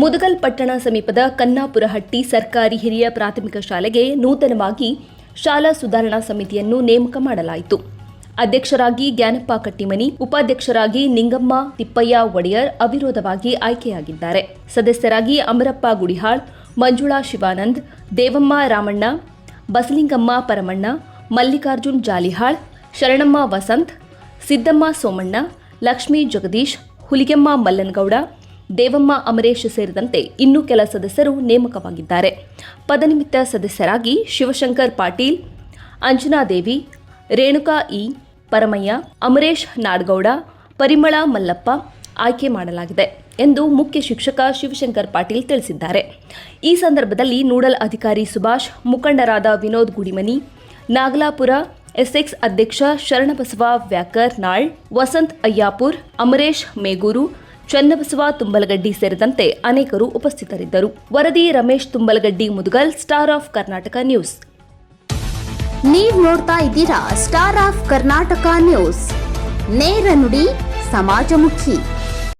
ಮುದಗಲ್ ಪಟ್ಟಣ ಸಮೀಪದ ಕನ್ನಾಪುರಹಟ್ಟಿ ಸರ್ಕಾರಿ ಹಿರಿಯ ಪ್ರಾಥಮಿಕ ಶಾಲೆಗೆ ನೂತನವಾಗಿ ಶಾಲಾ ಸುಧಾರಣಾ ಸಮಿತಿಯನ್ನು ನೇಮಕ ಮಾಡಲಾಯಿತು. ಅಧ್ಯಕ್ಷರಾಗಿ ಜ್ಞಾನಪ್ಪ ಕಟ್ಟಿಮನಿ, ಉಪಾಧ್ಯಕ್ಷರಾಗಿ ನಿಂಗಮ್ಮ, ತಿಪ್ಪಯ್ಯ ಒಡೆಯರ್ ಅವಿರೋಧವಾಗಿ ಆಯ್ಕೆಯಾಗಿದ್ದಾರೆ. ಸದಸ್ಯರಾಗಿ ಅಮರಪ್ಪ ಗುಡಿಹಾಳ್, ಮಂಜುಳಾ ಶಿವಾನಂದ್, ದೇವಮ್ಮ ರಾಮಣ್ಣ, ಬಸಲಿಂಗಮ್ಮ ಪರಮಣ್ಣ, ಮಲ್ಲಿಕಾರ್ಜುನ್ ಜಾಲಿಹಾಳ್, ಶರಣಮ್ಮ ವಸಂತ್, ಸಿದ್ದಮ್ಮ ಸೋಮಣ್ಣ, ಲಕ್ಷ್ಮೀ ಜಗದೀಶ್, ಹುಲಿಗೆಮ್ಮ ಮಲ್ಲನಗೌಡ ದೇವಮ್ಮ ಅಮರೇಶ್ ಸೇರಿದಂತೆ ಇನ್ನೂ ಕೆಲ ಸದಸ್ಯರು ನೇಮಕವಾಗಿದ್ದಾರೆ. ಪದನಿಮಿತ್ತ ಸದಸ್ಯರಾಗಿ ಶಿವಶಂಕರ್ ಪಾಟೀಲ್ ಅಂಜನಾದೇವಿ ರೇಣುಕಾ ಇ, ಪರಮಯ್ಯ, ಅಮರೇಶ್ ನಾಡ್ಗೌಡ, ಪರಿಮಳ ಮಲ್ಲಪ್ಪ ಆಯ್ಕೆ ಮಾಡಲಾಗಿದೆ ಎಂದು ಮುಖ್ಯ ಶಿಕ್ಷಕ ಶಿವಶಂಕರ್ ಪಾಟೀಲ್ ತಿಳಿಸಿದ್ದಾರೆ. ಈ ಸಂದರ್ಭದಲ್ಲಿ ನೋಡಲ್ ಅಧಿಕಾರಿ ಸುಭಾಷ್, ಮುಖಂಡರಾದ ವಿನೋದ್ ಗುಡಿಮನಿ, ನಾಗಲಾಪುರ ಎಸ್ಎಕ್ಸ್ ಅಧ್ಯಕ್ಷ ಶರಣಬಸವ ವ್ಯಾಕರ್ ನಾಳ್, ವಸಂತ್ ಅಯ್ಯಾಪುರ್, ಅಮರೇಶ್ ಮೇಗೂರು ಚನ್ನಬಸವ ತುಂಬಲಗಡ್ಡಿ ಸೇರಿದಂತೆ ಅನೇಕರು ಉಪಸ್ಥಿತರಿದ್ದರು. ವರದಿ Ramesh Tumbalagaddi Mudugal star of Karnataka news ನೀವು ನೋಡ್ತಾ ಇದ್ದೀರಾ ಸ್ಟಾರ್ ಆಫ್ ಕರ್ನಾಟಕ ನ್ಯೂಸ್ ನೇರ ನುಡಿ, ಸಮಾಜಮುಖಿ.